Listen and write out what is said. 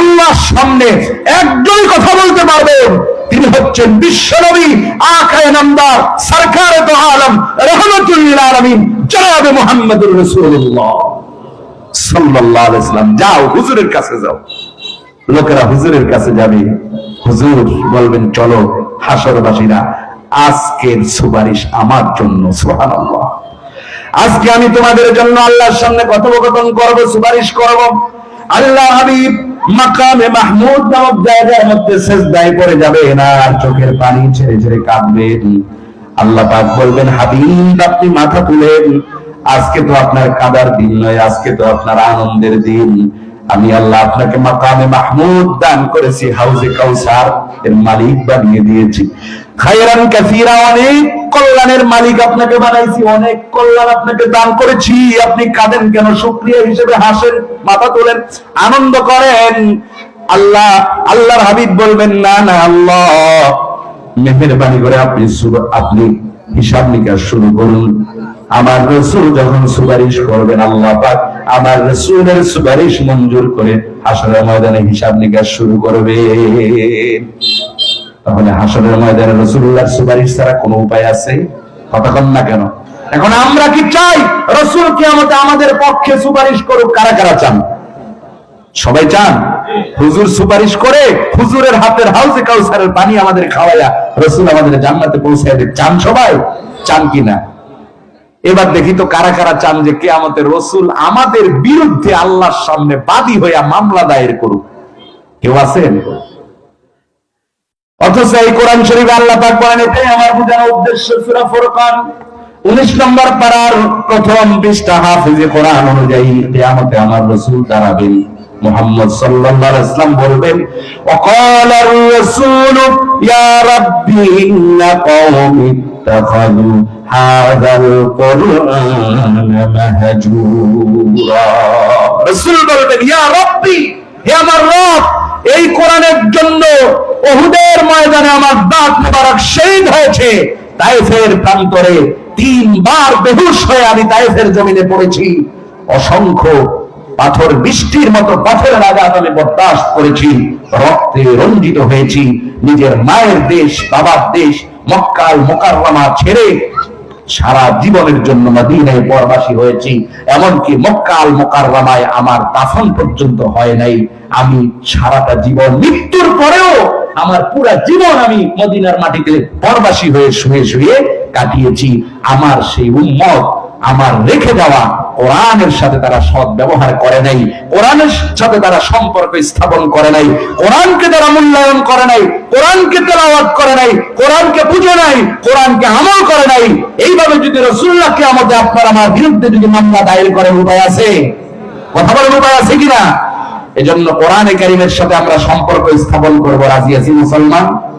আল্লাহর সামনে একজনই কথা বলতে পারবেন তিনি হচ্ছেন বিশ্বনবী আখায় নামদার সরকার তো আলম রহমতুল্লাহ আলমিন, জনাবে মোহাম্মদুর রসুল্লাহ যাও, হুজুরের কাছে যাও। লোকেরা হুজুরের কাছে যাবে। হুজুর বলবেন, চলো, হাসরবাসীরা, আজকের সুপারিশ আমার জন্য, সুবহানাল্লাহ। আজকে আমি তোমাদের জন্য আল্লাহর সামনে কথোপকথন করব, সুপারিশ করব। আল্লাহ হাবিব মাকামে মাহমুদ নামক জায়গার মধ্যে শেষ সেজদায় করে যাবে না, আর চোখের পানি ছেড়ে ছেড়ে কাঁদবেন। আল্লাহ পাক বলবেন, হাবিব, আপনি মাথা তুলেন। আজকে তো আপনার কাদার দিন নয়, আজকে তো আপনার আনন্দের দিন। আমি আল্লাহ আপনাকে মাকামে মাহমুদ দান করেছি, হাউজে কাউসার এর মালিক বানিয়ে দিয়েছি। খায়রান কাসীরা, অনেক কল্যাণের মালিক আপনাকে বানাইছি, অনেক কল্যাণ আপনাকে দান করেছি। আপনি কাঁদেন কেন? শুকরিয়া হিসেবে হাসেন, মাথা তোলেন, আনন্দ করেন। আল্লাহ, আল্লাহর হাবিব বলবেন, না না, আল্লাহ, মেহরবানি করে আপনি আপনি হিসাব নিকাশ শুরু করুন। আমার রসুল যখন সুপারিশ করবেন, আল্লাহ পাক আমার রসুলের সুপারিশ মঞ্জুর করে হাসরের ময়দানে হিসাব নিকাশ শুরু করবে। তাহলে হাসরের ময়দানে রসুল্লাহর সুপারিশ ছাড়া কোনো উপায় আছে? কতক্ষণ না কেন? এখন আমরা কি চাই? রসুল কি আমাদের পক্ষে সুপারিশ করুক, কারা কারা চান? সবাই চান? হুজুর সুপারিশ করে হুজুরের হাতের হাউজে কাউসারের পানি আমাদের খাওয়াইয়া রসুল আমাদের জান্নাতে পৌঁছায় চান সবাই? চান কিনা এবার দেখি তো কারা কারা চান যে কে আমাদের রসুল আমাদের বিরুদ্ধে আল্লাহর সামনে বাদী হইয়া মামলা দায়ের করুক। কেউ আছেন? অথচ এই কোরআন শরীফ আল্লাহ পাক বলেন, এটাই আমার বোঝানোর উদ্দেশ্য সূরা ফুরকান। 19 নম্বর পারার প্রথম পৃষ্ঠা হাফিজে কোরআন অনুযায়ী কিয়ামতে আমার রাসূল দাঁড়াবেন। মোহাম্মদ সাল্লাল্লাহু আলাইহি সাল্লাম বলবেন, ওয়াকালা রাসূল, ইয়া রাব্বি ইন্না কওমি তাখাযু হাযাল কুরআন মাহজুরা। রাসূল বলবেন, ইয়া রাব্বি, হে আমার রব, এই কোরআনের জন্য ওহুদের ময়দানে আমার দাঁত মোবারক শহীদ হয়েছে। তাইফের প্রান্তরে তিনবার বেহুশ হয়ে আমি তাইফের জমিনে পড়েছি। অসংখ্য পাথর বৃষ্টির মতো পাথরের আঘাত আমি বরদাস্ত করেছি, রক্তে রঞ্জিত হয়েছি। নিজের মায়ের দেশ, বাবার দেশ মক্কাল মোকাররমা ছেড়ে সারা জীবনের জন্য মদিনায় পরবাসী হয়েছি। এমনকি মক্কাল মোকাররমায় আমার দাফন পর্যন্ত হয় নাই। আমি সারাটা জীবন, মৃত্যুর পরেও আমার পুরা জীবন আমি মদিনার মাটিতে পরবাসী হয়ে শুয়ে শুয়ে কাটিয়েছি। আমার সেই উম্মত আমার রেখে যাওয়া কোরআনের সাথে তারা সৎ ব্যবহার করে নাই, কোরআনের সাথে তারা সম্পর্ক স্থাপন করে নাই, কোরআনকে তারা মূল্যায়ন করে নাই, কোরআনকে তেলাওয়াত করে নাই, কোরআনকে বুঝে নাই, কোরআনকে আমল করে নাই। এইভাবে যদি রসুল্লাহকে আমাদের আপনার আমার বিরুদ্ধে যদি মামলা দায়ের করার উপায় আছে? কথা বলার উপায় আছে কিনা? এজন্য কোরআনে কারিমের সাথে আমরা সম্পর্ক স্থাপন করব। রাজি আছি মুসলমান?